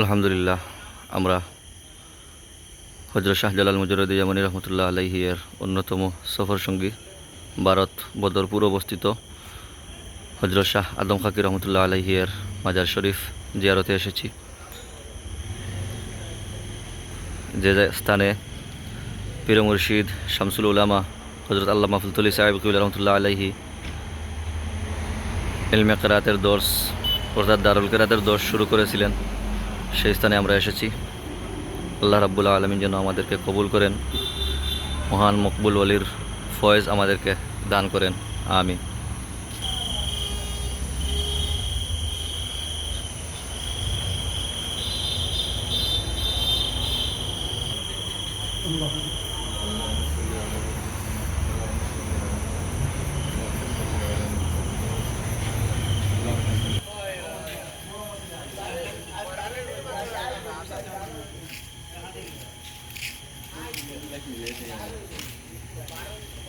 আলহামদুলিল্লাহ, আমরা হজরত শাহজালাল মুজরুদ্দি জামানি রহমতুল্লাহ আলাইহিয়ের অন্যতম সফর সঙ্গী ভারত বদরপুর অবস্থিত। হজরত শাহ আদম খাকি রহমতুল্লাহ আলাইহিয়ের মাজার শরীফ জিয়ারতে এসেছি। যে স্থানে পীর মুর্শিদ শামসুল উলামা হজরত আল্লাহ মাহফুলতুল্লি সাহেব কিবুল রহমতুল্লাহ আলাইহি ইলমে কেরাতের দর্শ, অর্থাৎ দারুল কেরাতের দর্শ শুরু করেছিলেন। সেই স্থানে আমরা এসেছি। আল্লাহ রাবুল্লাহ আলমিন যেন আমাদেরকে কবুল করেন। মহান মকবুল আলীর ফয়েজ আমাদেরকে দান করেন। আমি Thank you.